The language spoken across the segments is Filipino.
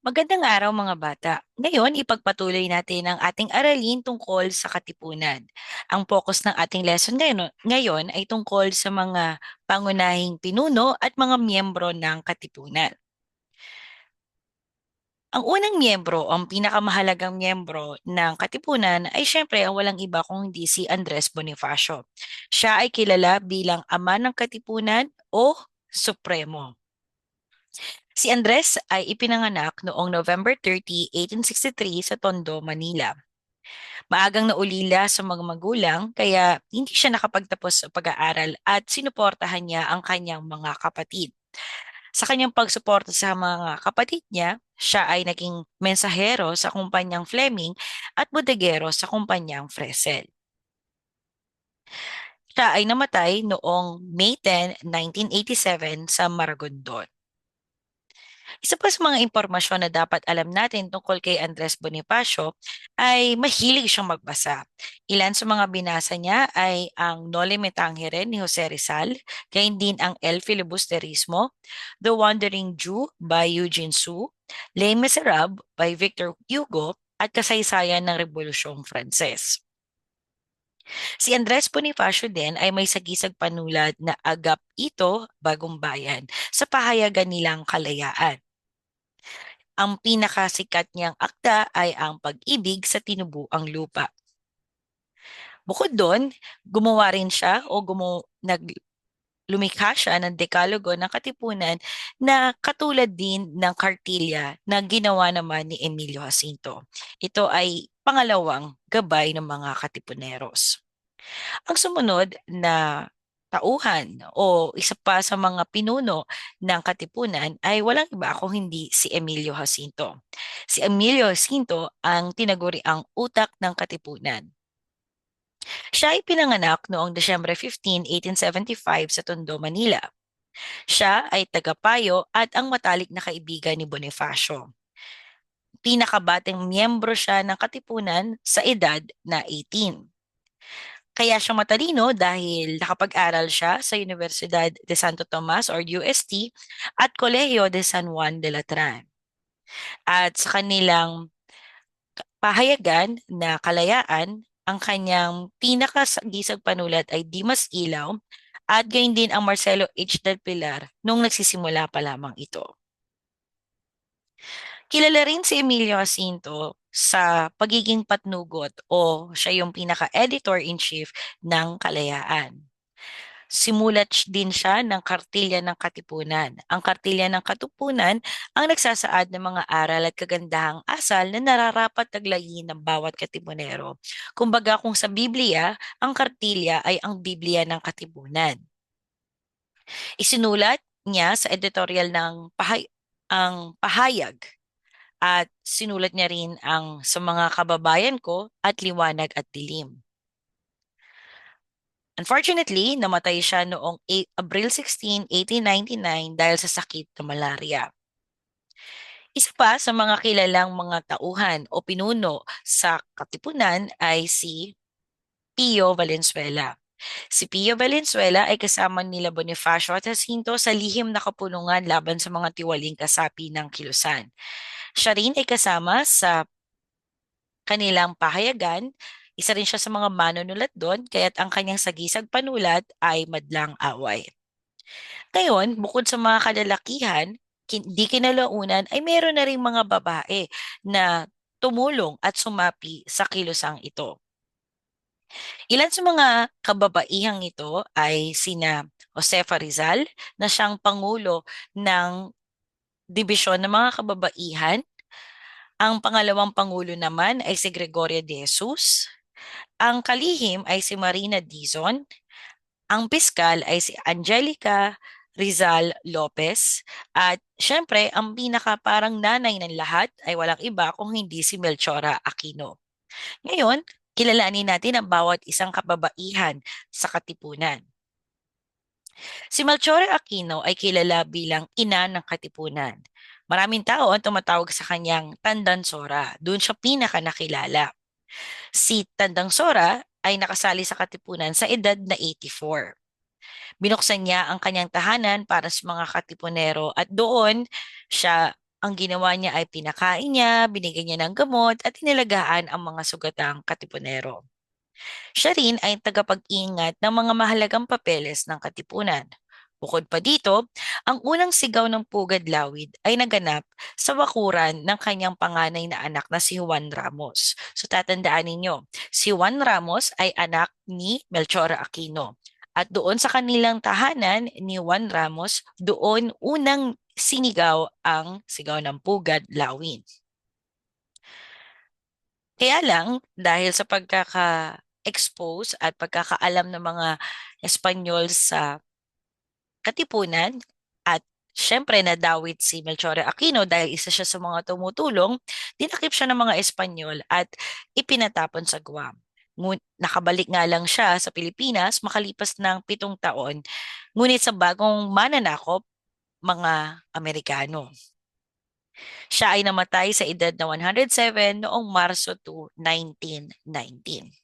Magandang araw mga bata. Ngayon, ipagpatuloy natin ang ating aralin tungkol sa katipunan. Ang focus ng ating lesson ngayon, ay tungkol sa mga pangunahing pinuno at mga miyembro ng katipunan. Ang unang miyembro, ang pinakamahalagang miyembro ng katipunan ay syempre ang walang iba kung hindi si Andres Bonifacio. Siya ay kilala bilang ama ng katipunan o Supremo. Si Andres ay ipinanganak noong November 30, 1863 sa Tondo, Manila. Maagang naulila sa mga magulang kaya hindi siya nakapagtapos sa pag-aaral at sinuportahan niya ang kanyang mga kapatid. Sa kanyang pagsuporta sa mga kapatid niya, siya ay naging mensahero sa kumpanyang Fleming at bodegero sa kumpanyang Fresel. Siya ay namatay noong May 10, 1987 sa Maragondon. Isa pa sa mga impormasyon na dapat alam natin tungkol kay Andres Bonifacio ay mahilig siyang magbasa. Ilan sa mga binasa niya ay ang Noli Me ni Jose Rizal, gayon din ang El Filibusterismo, The Wandering Jew by Eugene Sue, Les Miserables by Victor Hugo, at Kasaysayan ng Rebolusyong Frances. Si Andres Bonifacio din ay may sagisag panulat na Agap Ito, Bagong Bayan, sa pahayagan nilang kalayaan. Ang pinakasikat niyang akda ay ang pag-ibig sa tinubuang lupa. Bukod doon, gumawa rin siya o gumu nag lumikha siya ng dekalogo ng katipunan na katulad din ng kartilya na ginawa naman ni Emilio Jacinto. Ito ay pangalawang gabay ng mga katipuneros. Ang sumunod na tauhan o isa pa sa mga pinuno ng katipunan ay walang iba kung hindi si Emilio Jacinto. Si Emilio Jacinto ang tinaguri ang utak ng katipunan. Siya ay pinanganak noong Desyembre 15, 1875 sa Tondo, Manila. Siya ay tagapayo at ang matalik na kaibigan ni Bonifacio. Pinakabating miyembro siya ng katipunan sa edad na 18. Kaya siya matalino dahil nakapag-aral siya sa Universidad de Santo Tomas or UST at Colegio de San Juan de Latran. At sa kanilang pahayagan na kalayaan, ang kanyang pinakasagisag panulat ay Dimas Ilaw at gayon din ang Marcelo H. del Pilar nung nagsisimula pa lamang ito. Kilala rin si Emilio Jacinto sa pagiging patnugot o siya yung pinaka-editor-in-chief ng Kalayaan. Simulat din siya ng kartilya ng katipunan. Ang kartilya ng katipunan ang nagsasaad ng mga aral at kagandahang asal na nararapat taglayin ng bawat katipunero. Kumbaga kung sa Biblia, ang kartilya ay ang Biblia ng katipunan. Isinulat niya sa editorial ng pahay ang pahayag at sinulat niya rin ang sa mga kababayan ko at liwanag at dilim. Unfortunately, namatay siya noong April 16, 1899 dahil sa sakit na malaria. Isa pa sa mga kilalang mga tauhan o pinuno sa Katipunan ay si Pio Valenzuela. Si Pio Valenzuela ay kasama nila Bonifacio at Jacinto sa lihim na kapulungan laban sa mga tiwaling kasapi ng Kilusan. Siya rin ay kasama sa kanilang pahayagan isa rin siya sa mga manunulat doon, kaya't ang kanyang sagisag panulat ay madlang away. Ngayon, bukod sa mga kalalakihan, di kinalaunan ay meron na rin mga babae na tumulong at sumapi sa kilosang ito. Ilan sa mga kababaihang ito ay sina Josefa Rizal na siyang pangulo ng dibisyon ng mga kababaihan. Ang pangalawang pangulo naman ay si Gregoria de Jesus. Ang kalihim ay si Marina Dizon. Ang piskal ay si Angelica Rizal Lopez. At syempre, ang pinaka parang nanay ng lahat ay walang iba kung hindi si Melchora Aquino. Ngayon, kilalanin natin ang bawat isang kababaihan sa Katipunan. Si Melchora Aquino ay kilala bilang ina ng Katipunan. Maraming tao ang tumatawag sa kanyang Tandang Sora. Doon siya pinaka nakilala. Si Tandang Sora ay nakasali sa Katipunan sa edad na 84. Binuksan niya ang kanyang tahanan para sa mga katipunero at doon siya ang ginawa niya ay pinakain niya, binigyan niya ng gamot at inalagaan ang mga sugatang katipunero. Siya rin ay tagapag-ingat ng mga mahalagang papeles ng katipunan. Bukod pa dito, ang unang sigaw ng Pugad Lawid ay naganap sa wakuran ng kanyang panganay na anak na si Juan Ramos. So tatandaan ninyo, si Juan Ramos ay anak ni Melchor Aquino. At doon sa kanilang tahanan ni Juan Ramos, doon unang sinigaw ang sigaw ng Pugad Lawin. Kaya lang, dahil sa pagkaka-expose at pagkakaalam ng mga Espanyol sa Katipunan at syempre nadawit si Melchor Aquino dahil isa siya sa mga tumutulong, dinakip siya ng mga Espanyol at ipinatapon sa Guam. Nakabalik nga lang siya sa Pilipinas makalipas ng pitong taon, ngunit sa bagong mananakop, mga Amerikano. Siya ay namatay sa edad na 107 noong Marso 2, 1919.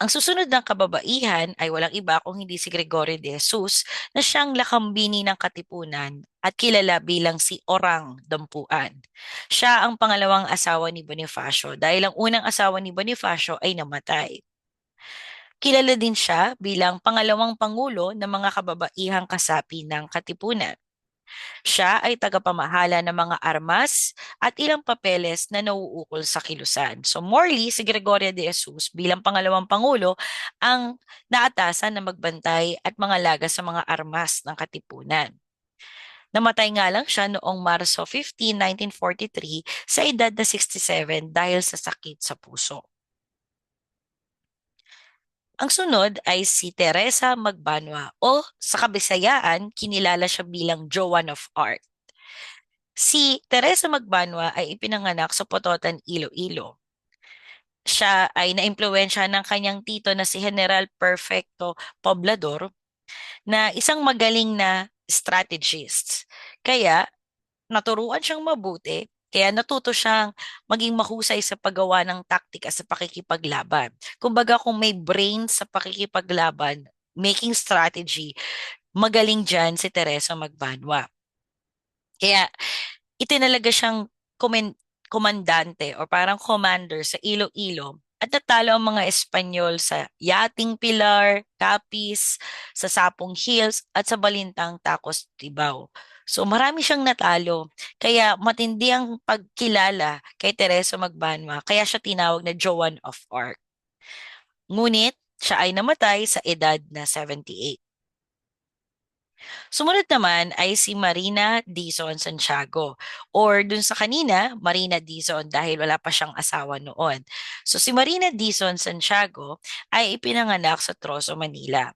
Ang susunod ng kababaihan ay walang iba kung hindi si Gregorio de Jesus na siyang lakambini ng Katipunan at kilala bilang si Orang Dampuan. Siya ang pangalawang asawa ni Bonifacio dahil ang unang asawa ni Bonifacio ay namatay. Kilala din siya bilang pangalawang pangulo ng mga kababaihang kasapi ng Katipunan. Siya ay tagapamahala ng mga armas at ilang papeles na nauukol sa kilusan. So morely, si Gregorio de Jesus bilang pangalawang pangulo ang naatasan na magbantay at mga laga sa mga armas ng katipunan. Namatay nga lang siya noong Marso 15, 1943 sa edad na 67 dahil sa sakit sa puso. Ang sunod ay si Teresa Magbanwa o sa kabisayaan kinilala siya bilang Joan of Art. Si Teresa Magbanwa ay ipinanganak sa Pototan, Iloilo. Siya ay naimpluwensya ng kanyang tito na si General Perfecto Poblador na isang magaling na strategist. Kaya naturuan siyang mabuti kaya natuto siyang maging mahusay sa paggawa ng taktika sa pakikipaglaban. Kumbaga kung may brain sa pakikipaglaban, making strategy, magaling dyan si Teresa Magbanwa. Kaya itinalaga siyang komandante o parang commander sa Iloilo at natalo ang mga Espanyol sa Yating Pilar, Capiz, sa Sapong Hills at sa Balintang Tacos Tibao. So marami siyang natalo. Kaya matindi ang pagkilala kay Teresa Magbanwa. Kaya siya tinawag na Joan of Arc. Ngunit siya ay namatay sa edad na 78. Sumunod naman ay si Marina Dizon Santiago or dun sa kanina, Marina Dizon dahil wala pa siyang asawa noon. So si Marina Dizon Santiago ay ipinanganak sa Trozo, Manila.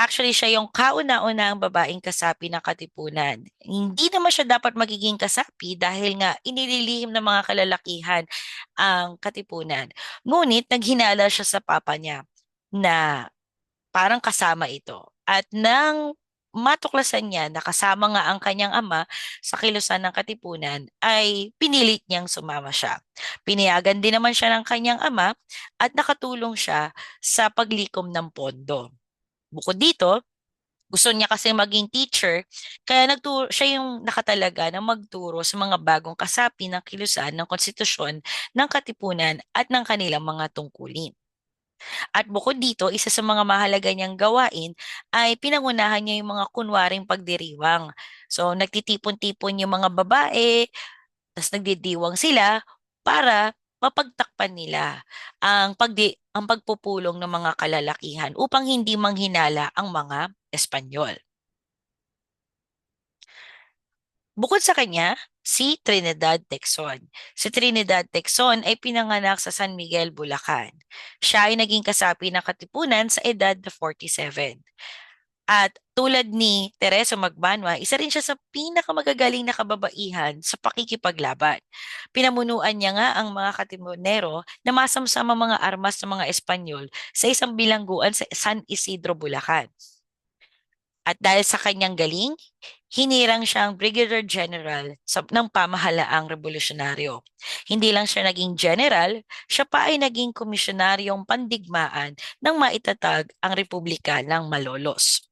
Actually, siya yung kauna-unang babaeng kasapi ng Katipunan. Hindi naman siya dapat magiging kasapi dahil nga inililihim ng mga kalalakihan ang Katipunan. Ngunit naghinala siya sa papa niya na parang kasama ito. At nang matuklasan niya na kasama nga ang kanyang ama sa kilusan ng Katipunan, ay pinilit niyang sumama siya. Pinayagan din naman siya ng kanyang ama at nakatulong siya sa paglikom ng pondo. Bukod dito, gusto niya kasi maging teacher, kaya nagturo, siya yung nakatalaga na magturo sa mga bagong kasapi ng kilusan ng konstitusyon ng katipunan at ng kanilang mga tungkulin. At bukod dito, isa sa mga mahalaga niyang gawain ay pinangunahan niya yung mga kunwaring pagdiriwang. So, nagtitipon-tipon yung mga babae, tapos nagdidiwang sila para mapagtakpan nila ang pagdi ang pagpupulong ng mga kalalakihan upang hindi manghinala ang mga Espanyol. Bukod sa kanya, si Trinidad Texon. Si Trinidad Texon ay pinanganak sa San Miguel, Bulacan. Siya ay naging kasapi ng katipunan sa edad na 47. At tulad ni Teresa Magbanwa, isa rin siya sa pinakamagagaling na kababaihan sa pakikipaglaban. Pinamunuan niya nga ang mga katimonero na masamsama mga armas ng mga Espanyol sa isang bilangguan sa San Isidro, Bulacan. At dahil sa kanyang galing, hinirang siyang Brigadier General sa, ng pamahalaang revolusyonaryo. Hindi lang siya naging general, siya pa ay naging komisyonaryong pandigmaan ng maitatag ang Republika ng Malolos.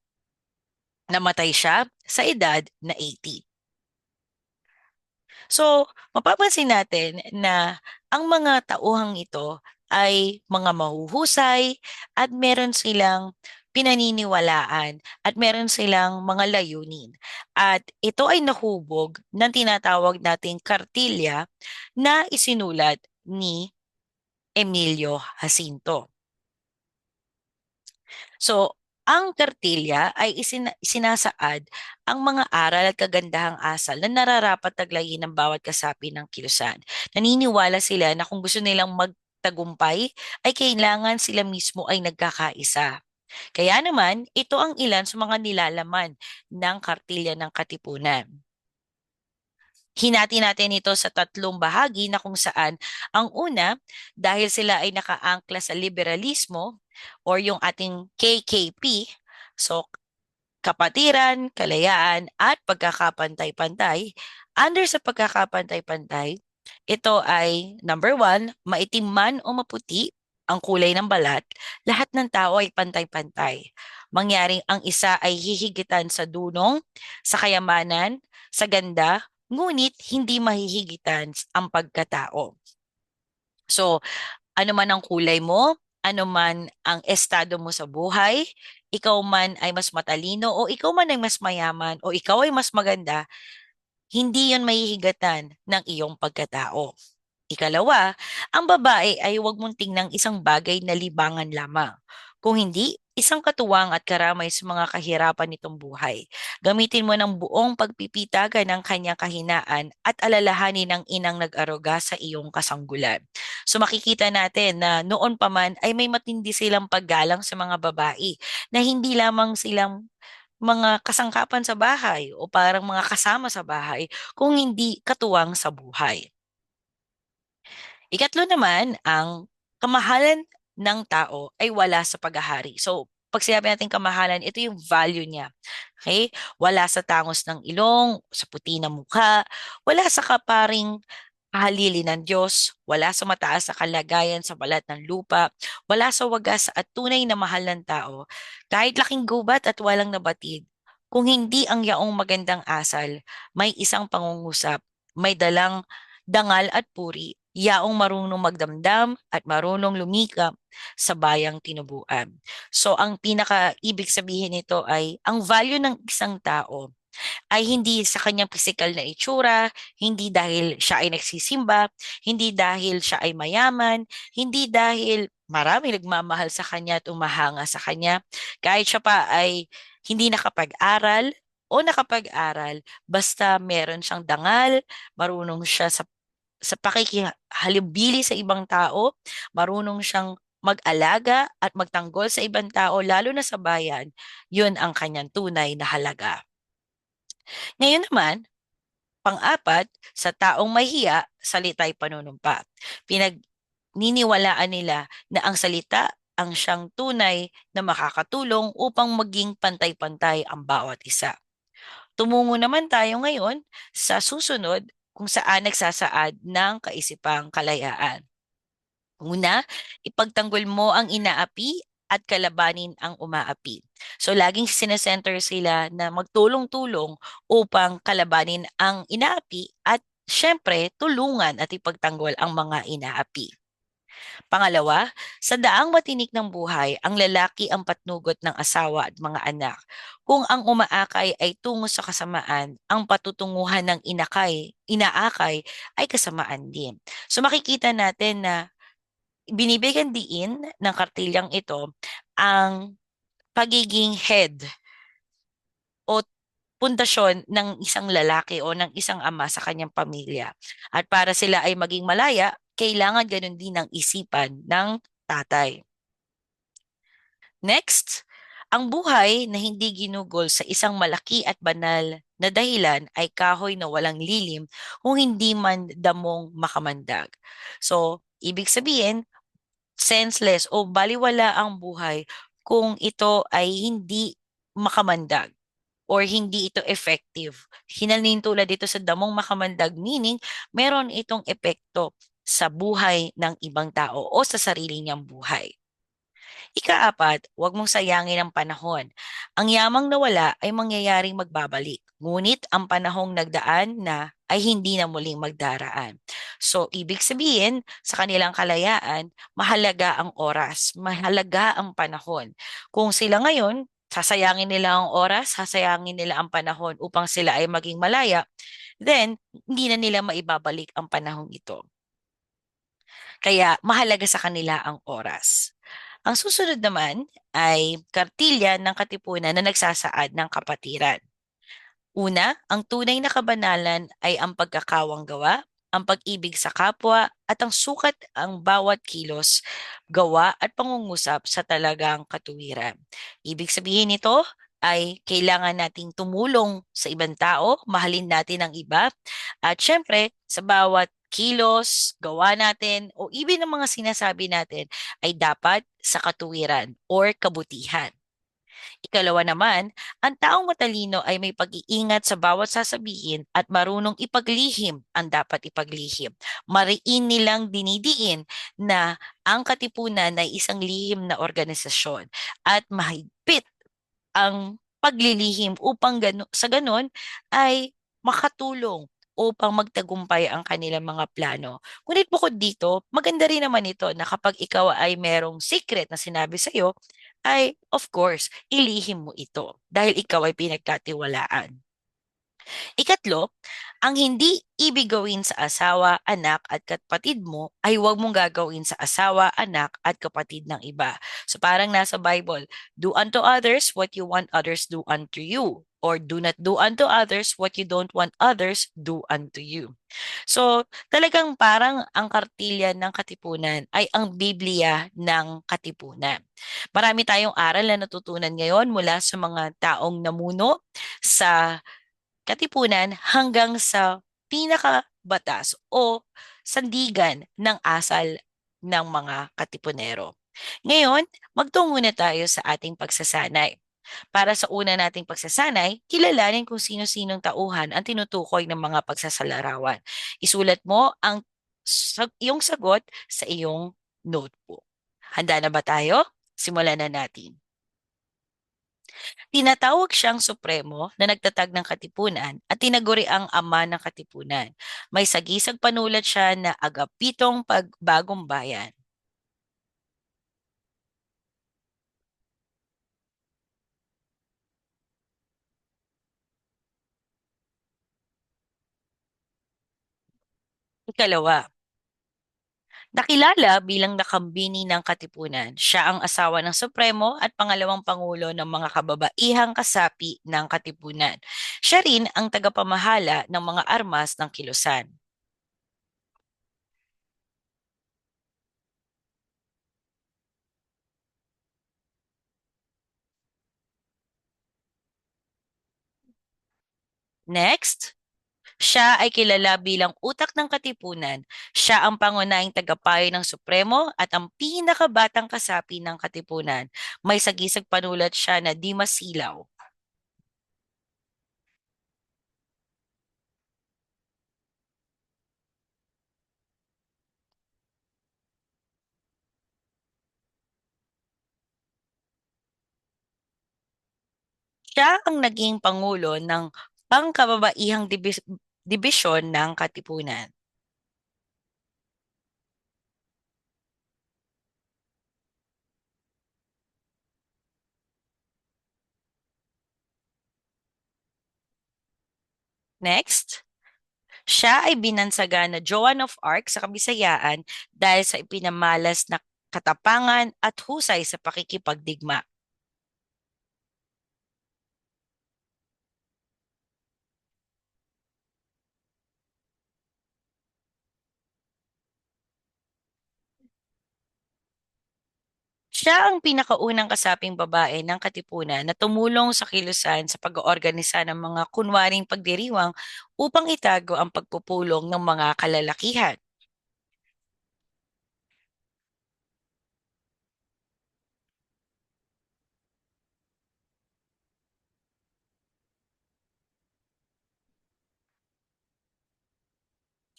Namatay siya sa edad na 80. So, mapapansin natin na ang mga tauhang ito ay mga mahuhusay at meron silang pinaniniwalaan at meron silang mga layunin. At ito ay nahubog ng tinatawag nating kartilya na isinulat ni Emilio Jacinto. So, ang kartilya ay isin- sinasaad ang mga aral at kagandahang asal na nararapat taglayin ng bawat kasapi ng kilusan. Naniniwala sila na kung gusto nilang magtagumpay, ay kailangan sila mismo ay nagkakaisa. Kaya naman, ito ang ilan sa mga nilalaman ng kartilya ng katipunan. Hinati natin ito sa tatlong bahagi na kung saan ang una, dahil sila ay nakaangkla sa liberalismo or yung ating KKP, so kapatiran, kalayaan, at pagkakapantay-pantay, under sa pagkakapantay-pantay, ito ay number one, maitim man o maputi, ang kulay ng balat, lahat ng tao ay pantay-pantay. Mangyaring ang isa ay hihigitan sa dunong, sa kayamanan, sa ganda, ngunit hindi mahihigitan ang pagkatao. So, ano man ang kulay mo, ano man ang estado mo sa buhay, ikaw man ay mas matalino o ikaw man ay mas mayaman o ikaw ay mas maganda, hindi yon mahihigatan ng iyong pagkatao. Ikalawa, ang babae ay huwag mong tingnang isang bagay na libangan lamang. Kung hindi, isang katuwang at karamay sa mga kahirapan nitong buhay. Gamitin mo ng buong pagpipitagan ng kanyang kahinaan at alalahanin ng inang nag-aruga sa iyong kasanggulan. So makikita natin na noon pa man ay may matindi silang paggalang sa mga babae na hindi lamang silang mga kasangkapan sa bahay o parang mga kasama sa bahay kung hindi katuwang sa buhay. Ikatlo naman, ang kamahalan ng tao ay wala sa paghahari. So, pag sinabi natin kamahalan, ito yung value niya. Okay? Wala sa tangos ng ilong, sa puti ng mukha, wala sa kaparing kahalili ng Diyos, wala sa mataas sa kalagayan sa balat ng lupa, wala sa wagas at tunay na mahal ng tao, kahit laking gubat at walang nabatid, kung hindi ang yaong magandang asal, may isang pangungusap, may dalang dangal at puri, yaong marunong magdamdam at marunong lumikap sa bayang tinubuan. So ang pinaka-ibig sabihin nito ay ang value ng isang tao ay hindi sa kanyang physical na itsura, hindi dahil siya ay nagsisimba, hindi dahil siya ay mayaman, hindi dahil marami nagmamahal sa kanya at umahanga sa kanya, kahit siya pa ay hindi nakapag-aral o nakapag-aral, basta meron siyang dangal, marunong siya sa sa pakikihalubili sa ibang tao, marunong siyang mag-alaga at magtanggol sa ibang tao, lalo na sa bayan, yun ang kanyang tunay na halaga. Ngayon naman, pang-apat, sa taong mahiya, salita'y panunumpa. Pinagniniwalaan nila na ang salita ang siyang tunay na makakatulong upang maging pantay-pantay ang bawat isa. Tumungo naman tayo ngayon sa susunod kung saan nagsasaad ng kaisipang kalayaan. Una, ipagtanggol mo ang inaapi at kalabanin ang umaapi. So laging sinesenter sila na magtulong-tulong upang kalabanin ang inaapi at syempre tulungan at ipagtanggol ang mga inaapi. Pangalawa, sa daang matinik ng buhay, ang lalaki ang patnugot ng asawa at mga anak. Kung ang umaakay ay tungo sa kasamaan, ang patutunguhan ng inakay, inaakay ay kasamaan din. So makikita natin na binibigyan diin ng kartilyang ito ang pagiging head o pundasyon ng isang lalaki o ng isang ama sa kanyang pamilya. At para sila ay maging malaya, kailangan ganun din ang isipan ng tatay. Next, ang buhay na hindi ginugol sa isang malaki at banal na dahilan ay kahoy na walang lilim kung hindi man damong makamandag. So, ibig sabihin, senseless o baliwala ang buhay kung ito ay hindi makamandag or hindi ito effective. Hinalin tulad dito sa damong makamandag meaning meron itong epekto sa buhay ng ibang tao o sa sarili niyang buhay. Ikaapat, huwag mong sayangin ang panahon. Ang yamang nawala ay mangyayaring magbabalik. Ngunit ang panahong nagdaan na ay hindi na muling magdaraan. So, ibig sabihin, sa kanilang kalayaan, mahalaga ang oras, mahalaga ang panahon. Kung sila ngayon, sasayangin nila ang oras, sasayangin nila ang panahon upang sila ay maging malaya, then hindi na nila maibabalik ang panahong ito. Kaya mahalaga sa kanila ang oras. Ang susunod naman ay kartilya ng katipunan na nagsasaad ng kapatiran. Una, ang tunay na kabanalan ay ang pagkakawang gawa, ang pag-ibig sa kapwa, at ang sukat ang bawat kilos, gawa at pangungusap sa talagang katuwiran. Ibig sabihin nito ay kailangan nating tumulong sa ibang tao, mahalin natin ang iba, at syempre sa bawat kilos, gawa natin, o even ang mga sinasabi natin ay dapat sa katuwiran or kabutihan. Ikalawa naman, ang taong matalino ay may pag-iingat sa bawat sasabihin at marunong ipaglihim ang dapat ipaglihim. Mariin nilang dinidiin na ang katipunan ay isang lihim na organisasyon at mahigpit ang paglilihim upang gano, sa ganon ay makatulong upang magtagumpay ang kanilang mga plano. Ngunit bukod dito, maganda rin naman ito na kapag ikaw ay merong secret na sinabi sa iyo, ay of course, ilihim mo ito dahil ikaw ay pinagkatiwalaan. Ikatlo, ang hindi ibig gawin sa asawa, anak at kapatid mo ay huwag mong gagawin sa asawa, anak at kapatid ng iba. So parang nasa Bible, do unto others what you want others do unto you or do not do unto others what you don't want others do unto you. So, talagang parang ang kartilya ng katipunan ay ang Biblia ng katipunan. Marami tayong aral na natutunan ngayon mula sa mga taong namuno sa katipunan hanggang sa pinakabatas o sandigan ng asal ng mga katipunero. Ngayon, magtungo na tayo sa ating pagsasanay. Para sa una nating pagsasanay, kilalanin kung sino-sinong tauhan ang tinutukoy ng mga pagsasalarawan. Isulat mo ang iyong sagot sa iyong notebook. Handa na ba tayo? Simulan na natin. Tinatawag siyang supremo na nagtatag ng katipunan at tinaguri ang ama ng katipunan. May sagisag panulat siya na agapitong pagbagong bayan. Ikalawa, Nakilala bilang nakambini ng Katipunan, siya ang asawa ng Supremo at pangalawang pangulo ng mga kababaihang kasapi ng Katipunan. Siya rin ang tagapamahala ng mga armas ng Kilusan. Next, siya ay kilala bilang utak ng katipunan. Siya ang pangunahing tagapayo ng Supremo at ang pinakabatang kasapi ng katipunan. May sagisag panulat siya na di masilaw. Siya ang naging pangulo ng pangkababaihang dibisyon ng Katipunan. Next, siya ay binansaga na Joan of Arc sa Kabisayaan dahil sa ipinamalas na katapangan at husay sa pakikipagdigma. Siya ang pinakaunang kasaping babae ng Katipunan na tumulong sa kilusan sa pag-oorganisa ng mga kunwaring pagdiriwang upang itago ang pagpupulong ng mga kalalakihan.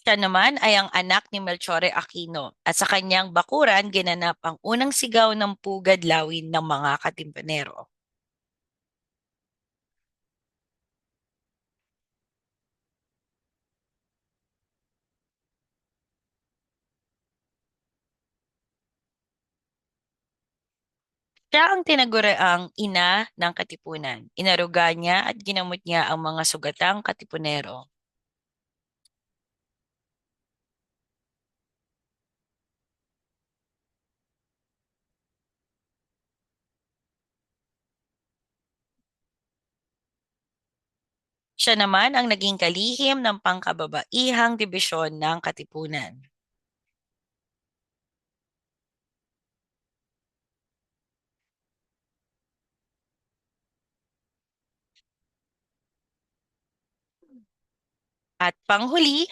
siya naman ay ang anak ni Melchore Aquino at sa kanyang bakuran ginanap ang unang sigaw ng pugad lawin ng mga katimpanero. Siya ang tinaguriang ina ng katipunan. Inaruga niya at ginamot niya ang mga sugatang katipunero. Siya naman ang naging kalihim ng pangkababaihang dibisyon ng Katipunan. At panghuli,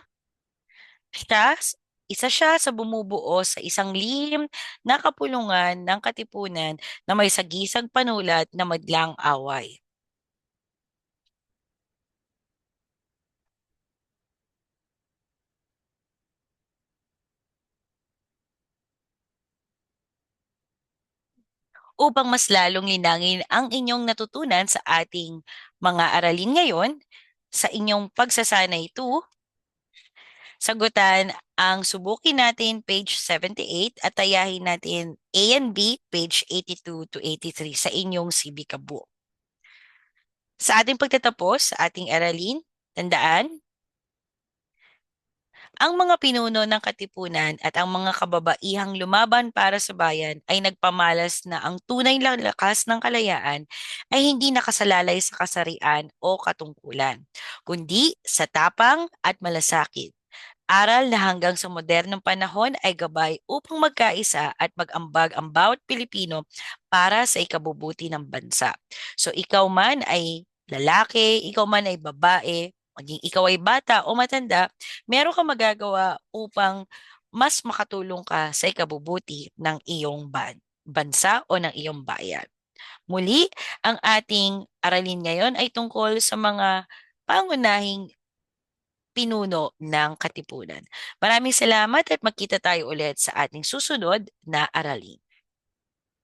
siya, isa siya sa bumubuo sa isang lihim na kapulungan ng Katipunan na may sagisag panulat na madlang away. Upang mas lalong linangin ang inyong natutunan sa ating mga aralin ngayon, sa inyong pagsasanay to, sagutan ang subukin natin page 78 at tayahin natin A and B page 82 to 83 sa inyong CB Kabu. Sa ating pagtatapos ating aralin, tandaan, ang mga pinuno ng Katipunan at ang mga kababaihang lumaban para sa bayan ay nagpamalas na ang tunay na lakas ng kalayaan ay hindi nakasalalay sa kasarian o katungkulan, kundi sa tapang at malasakit. Aral na hanggang sa modernong panahon ay gabay upang magkaisa at mag-ambag ang bawat Pilipino para sa ikabubuti ng bansa. So ikaw man ay lalaki, ikaw man ay babae, maging ikaw ay bata o matanda, meron kang magagawa upang mas makatulong ka sa ikabubuti ng iyong ban bansa o ng iyong bayan. Muli, ang ating aralin ngayon ay tungkol sa mga pangunahing pinuno ng Katipunan. Maraming salamat at magkita tayo ulit sa ating susunod na aralin.